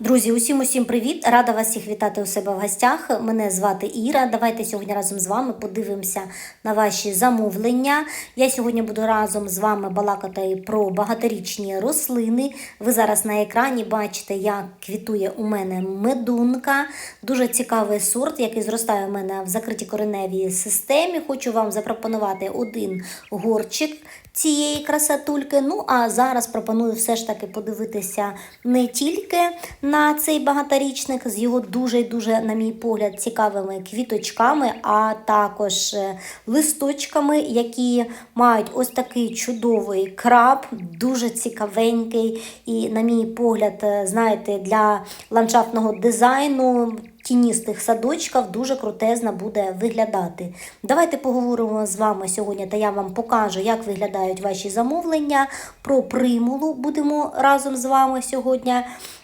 Друзі, усім усім привіт! Рада вас всіх вітати у себе в гостях. Мене звати Іра. Давайте сьогодні разом з вами подивимося на ваші замовлення. Я сьогодні буду разом з вами балакати про багаторічні рослини. Ви зараз на екрані бачите, як квітує у мене медунка. Дуже цікавий сорт, який зростає у мене в закритій кореневій системі. Хочу вам запропонувати один горчик цієї красотульки. Ну а зараз пропоную все ж таки подивитися не тільки на цей багаторічник з його дуже і дуже, на мій погляд, цікавими квіточками, а також е, листочками, які мають ось такий чудовий краб, дуже цікавенький. І, на мій погляд, е, знаєте, для ландшафтного дизайну. Тіністих садочків дуже крутезно буде виглядати. Давайте поговоримо з вами сьогодні, та я вам покажу, як виглядають ваші замовлення. Про примулу будемо разом з вами сьогодні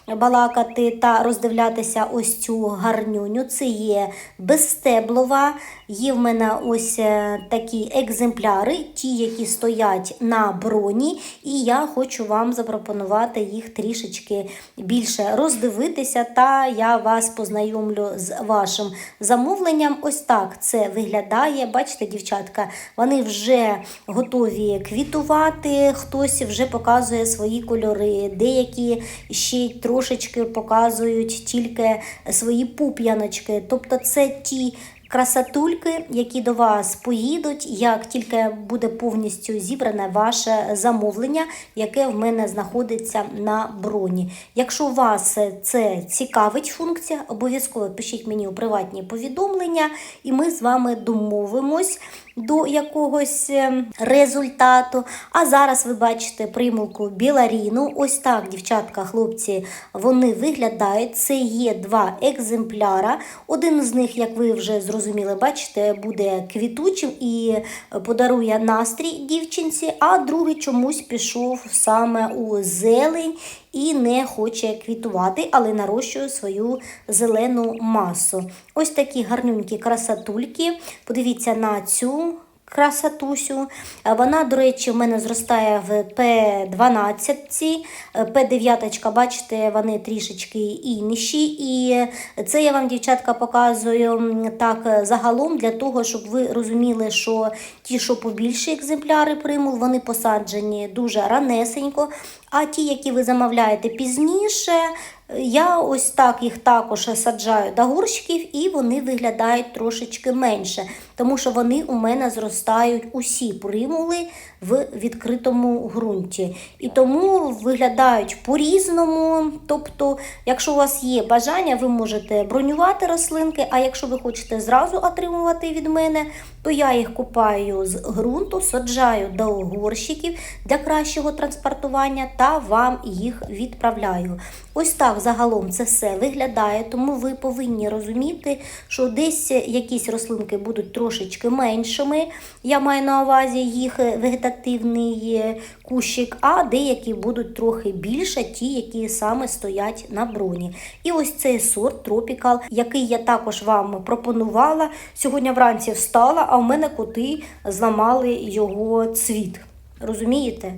балакати та роздивлятися ось цю гарнюню. Це є безстеблова. Є в мене ось е, такі екземпляри, ті, які стоять на броні, і я хочу вам запропонувати їх трішечки більше роздивитися, та я вас познайомлю з вашим замовленням. Ось так це виглядає. Бачите, дівчатка, вони вже готові квітувати, хтось вже показує свої кольори, деякі ще трошечки показують тільки свої пуп'яночки. Тобто це ті красотульки, які до вас поїдуть, як тільки буде повністю зібране ваше замовлення, яке в мене знаходиться на броні. Якщо вас це цікавить функція, обов'язково пишіть мені у приватні повідомлення, і ми з вами домовимось. До якогось е, результату. А зараз ви бачите примулку біларіну. Ось так, дівчатка, хлопці, вони виглядають. Це є два екземпляра. Один з них, як ви вже зрозуміли, бачите, буде квітучим і подарує настрій дівчинці, а другий чомусь пішов саме у зелень. І не хоче квітувати, але нарощує свою зелену масу. Ось такі гарнюнькі красотульки. Подивіться на цю красотусю. Вона, до речі, в мене зростає в П12. П9, бачите, вони трішечки інші. І це я вам, дівчатка, показую так загалом для того, щоб ви розуміли, що ті, що побільші екземпляри примул, вони посаджені дуже ранесенько. А ті, які ви замовляєте пізніше, я ось так їх також саджаю до горщиків, і вони виглядають трошечки менше, тому що вони у мене зростають усі примули в відкритому ґрунті. І тому виглядають по-різному. Тобто, якщо у вас є бажання, ви можете бронювати рослинки, а якщо ви хочете зразу отримувати від мене, то я їх купаю з ґрунту, саджаю до горщиків для кращого транспортування та вам їх відправляю. Ось так загалом це все виглядає, тому ви повинні розуміти, що десь якісь рослинки будуть трошечки меншими. Я маю на увазі їх вегетативний кущик, а деякі будуть трохи більше, ті, які саме стоять на броні. І ось цей сорт Tropical, який я також вам пропонувала. Сьогодні вранці встала, а в мене коти зламали його цвіт. Розумієте?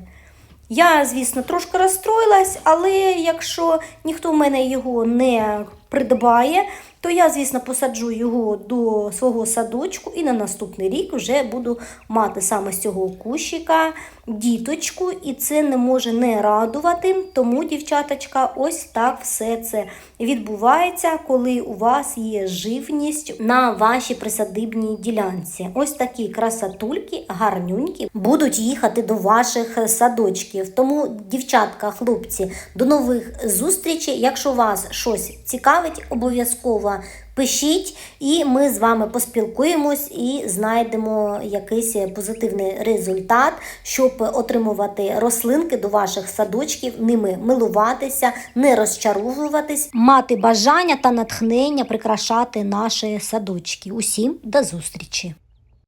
Я, звісно, трошки розстроїлась, але якщо ніхто в мене його не придбає, то я, звісно, посаджу його до свого садочку і на наступний рік вже буду мати саме з цього кущика діточку, і це не може не радувати. Тому, дівчаточка, ось так все це відбувається, коли у вас є живність на вашій присадибній ділянці. Ось такі красотульки, гарнюнькі, будуть їхати до ваших садочків. Тому, дівчатка, хлопці, до нових зустрічей. Якщо вас щось цікавить, обов'язково пишіть, і ми з вами поспілкуємось і знайдемо якийсь позитивний результат, щоб отримувати рослинки до ваших садочків, ними милуватися, не розчаровуватись, мати бажання та натхнення прикрашати наші садочки. Усім до зустрічі!